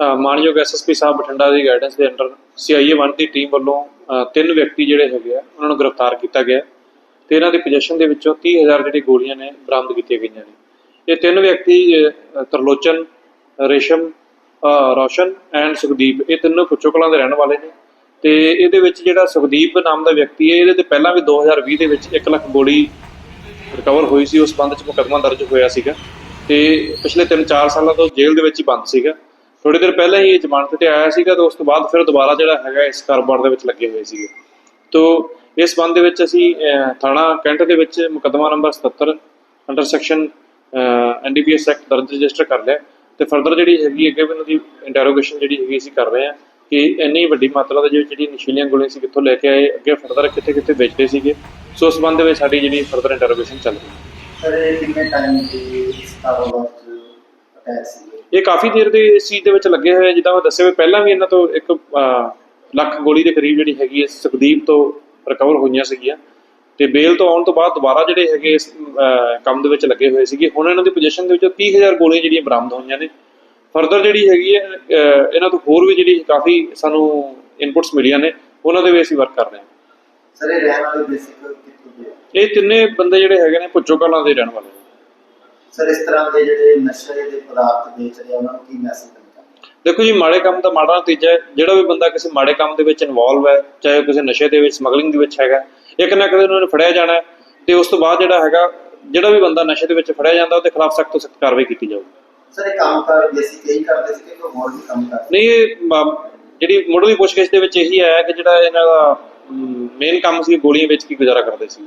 ਅ, ਮਾਨਯੋਗ ਐਸਐਸਪੀ ਸਾਹਿਬ ਬਠਿੰਡਾ ਦੀ ਗਾਈਡੈਂਸ ਦੇ ਅੰਡਰ ਸੀਆਈਏ 1 ਦੀ ਟੀਮ ਵੱਲੋਂ ਤਿੰਨ ਵਿਅਕਤੀ ਜਿਹੜੇ ਹੈਗੇ ਆ ਉਹਨਾਂ ਨੂੰ ਗ੍ਰਿਫਤਾਰ ਕੀਤਾ ਗਿਆ ਹੈ ਤੇ ਇਹਨਾਂ ਦੀ ਪੋਜੀਸ਼ਨ ਦੇ ਵਿੱਚੋਂ 30000 ਜਿਹੜੀ ਗੋਲੀਆਂ ਨੇ ਬਰਾਮਦ ਕੀਤੀਆਂ ਗਈਆਂ ਨੇ। ਇਹ ਤਿੰਨ ਵਿਅਕਤੀ ਤਰਲੋਚਨ ਰੇਸ਼ਮ ਅ, ਰੌਸ਼ਨ ਐਂਡ ਸੁਖਦੀਪ ਇਹ ਤਿੰਨੋਂ ਪੁੱਛੋ ਕਲਾਂ ਦੇ ਰਹਿਣ ਵਾਲੇ ਨੇ ਤੇ ਇਹਦੇ ਵਿੱਚ ਜਿਹੜਾ ਸੁਖਦੀਪ ਨਾਮ ਦਾ ਵਿਅਕਤੀ ਹੈ ਇਹਦੇ ਤੇ ਪਹਿਲਾਂ ਵੀ 2020 ਦੇ ਵਿੱਚ 1 ਲੱਖ ਗੋਲੀ ਰਿਕਵਰ ਹੋਈ ਸੀ ਉਸ ਸੰਬੰਧ ਚ ਮੁਕੱਦਮਾ ਦਰਜ ਹੋਇਆ ਸੀਗਾ ਤੇ ਪਿਛਲੇ 3-4 ਸਾਲਾਂ ਤੋਂ ਜੇਲ੍ਹ ਦੇ ਵਿੱਚ ਹੀ ਬੰਦ ਸੀਗਾ। ਥੋੜੀ ਦੇਰ ਪਹਿਲਾਂ ਹੀ ਇਹ ਜ਼ਮਾਨਤ ਤੇ ਆਇਆ ਸੀਗਾ ਤੇ ਉਸ ਤੋਂ ਬਾਅਦ ਫਿਰ ਦੁਬਾਰਾ ਜਿਹੜਾ ਹੈਗਾ ਇਸ ਕਾਰੋਬਾਰ ਦੇ ਵਿੱਚ ਲੱਗੇ ਹੋਏ ਸੀਗੇ। ਤੋ ਇਸ ਸੰਬੰਧ ਦੇ ਵਿੱਚ ਅਸੀਂ ਥਾਣਾ ਕੈਂਟ ਦੇ ਵਿੱਚ ਮੁਕੱਦਮਾ ਨੰਬਰ 77 ਅੰਡਰ ਸੈਕਸ਼ਨ ਐਨਡੀਪੀਐਸ ਐਕਟ ਦਰਜ ਰਜਿਸਟਰ ਕਰ ਲਿਆ। ਤੇ ਫਰਦਰ ਜਿਹੜੀ ਹੈਗੀ ਅੱਗੇ ਵੀ ਉਹਨਾਂ ਦੀ ਇੰਟਰੋਗੇਸ਼ਨ ਜਿਹੜੀ ਹੈਗੀ ਅਸੀਂ ਕਰ ਰਹੇ ਹਾਂ ਕਿ ਇੰਨੀ ਵੱਡੀ ਮਾਤਰਾ ਦੇ ਵਿੱਚ ਜਿਹੜੀ ਨਸ਼ੀਲੀਆਂ ਗੋਲੀਆਂ ਸੀ ਕਿੱਥੋਂ ਲੈ ਕੇ ਆਏ, ਅੱਗੇ ਫਰਦਰ ਕਿੱਥੇ ਕਿੱਥੇ ਵੇਚਦੇ ਸੀਗੇ। ਸੋ ਉਸ ਸੰਬੰਧ ਦੇ ਵਿੱਚ ਸਾਡੀ ਜਿਹੜੀ ਫਰਦਰ ਇੰਟਰੋਗੇਸ਼ਨ ਚੱਲ ਰਹੀ ਹੈ। ਸਰ, ਇਹ ਕਿੰਨੇ ਟਾਈਮ ਦੀ ਕਾਰੋਬਾਰ ਇਹ ਕਾਫੀ ਦੇਰ ਦੇ ਇਸ ਚੀਜ਼ ਦੇ ਵਿੱਚ ਲੱਗੇ ਹੋਏ ਆ। ਜਿੱਦਾਂ ਮੈਂ ਦੱਸਿਆ ਵੀ ਪਹਿਲਾਂ ਵੀ ਇਹਨਾਂ ਤੋਂ ਇੱਕ ਲੱਖ ਗੋਲੀ ਦੇ ਕਰੀਬ ਜਿਹੜੀ ਹੈਗੀ ਹੈ ਸੁਖਦੀਪ ਤੋਂ ਰਿਕਵਰ ਹੋਈਆਂ ਸੀਗੀਆਂ। ਤੇ ਬੇਲ ਤੋਂ ਆਉਣ ਤੋਂ ਬਾਅਦ ਦੁਬਾਰਾ ਜਿਹੜੇ ਹੈਗੇ ਇਸ ਕੰਮ ਦੇ ਵਿੱਚ ਲੱਗੇ ਹੋਏ ਸੀਗੇ। ਹੁਣ ਇਹਨਾਂ ਦੀ ਪੋਜੀਸ਼ਨ ਦੇ ਵਿੱਚੋਂ 30000 ਗੋਲੀਆਂ ਜਿਹੜੀਆਂ ਬਰਾਮਦ ਹੋਈਆਂ ਨੇ। ਫਰਦਰ ਜਿਹੜੀ ਹੈਗੀ ਹੈ ਇਹਨਾਂ ਤੋਂ ਹੋਰ ਵੀ ਜਿਹੜੀ ਕਾਫੀ ਸਾਨੂੰ ਇਨਪੁਟਸ ਮਿਲੀਆਂ ਨੇ ਉਹਨਾਂ ਦੇ ਵੀ ਅਸੀਂ ਵਰਕ ਕਰ ਰਹੇ ਹਾਂ। ਸਰ ਇਹ ਰਹਿਣ ਵਾਲੇ ਬੇਸਿਕ ਕਿੱਥੋਂ ਦੇ? ਇਹ ਤਿੰਨੇ ਬੰਦੇ ਜਿਹੜੇ ਹੈਗੇ ਨੇ ਭੁੱਚੋ ਕਲਾਂ ਦੇ ਰਹਿਣ ਵਾਲੇ ਨੇ। ਸਰ ਇਸ ਤਰ੍ਹਾਂ ਦੇ ਜਿਹੜੇ ਨਸ਼ੇ ਦੇ ਪਦਾਰਥ ਵੇਚ ਰਹੇ ਉਹਨਾਂ ਨੂੰ ਕੀ ਮੈਸੇਜ ਦੇਖੋ ਜੀ ਮਾੜੇ ਕੰਮ ਦਾ ਮਾੜਾ ਨਤੀਜਾ ਹੈ। ਜਿਹੜਾ ਵੀ ਬੰਦਾ ਕਿਸੇ ਮਾੜੇ ਕੰਮ ਦੇ ਵਿੱਚ ਇਨਵੋਲਵ ਹੈ ਚਾਹੇ ਕਿਸੇ ਨਸ਼ੇ ਦੇ ਵਿੱਚ ਸਮਗਲਿੰਗ ਦੇ ਵਿੱਚ ਹੈਗਾ ਇੱਕ ਨਾ ਕਦੇ ਉਹਨਾਂ ਨੇ ਫੜਿਆ ਜਾਣਾ ਤੇ ਉਸ ਤੋਂ ਬਾਅਦ ਜਿਹੜਾ ਹੈਗਾ ਜਿਹੜਾ ਵੀ ਬੰਦਾ ਨਸ਼ੇ ਦੇ ਵਿੱਚ ਫੜਿਆ ਜਾਂਦਾ ਉਹਦੇ ਖਿਲਾਫ ਸਖਤ ਤੋਂ ਸਖਤ ਕਾਰਵਾਈ ਕੀਤੀ ਜਾਊਗੀ ਸਰ ਇਹ ਕੰਮ ਕਰ ਬੇਸਿਕ ਇਹੀ ਕਰਦੇ ਸੀ ਕਿ ਕੋਈ ਹੋਰ ਵੀ ਕੰਮ ਕਰਦੇ ਨਹੀਂ ਇਹ ਜਿਹੜੀ ਮੁੱਢਲੀ ਪੁੱਛਗਿੱਛ ਦੇ ਵਿੱਚ ਇਹੀ ਆਇਆ ਕਿ ਜਿਹੜਾ ਇਹਨਾਂ ਦਾ ਮੇਨ ਕੰਮ ਸੀ ਗੋਲੀਆਂ ਵੇਚ ਕੇ ਗੁਜ਼ਾਰਾ ਕਰਦੇ ਸੀ।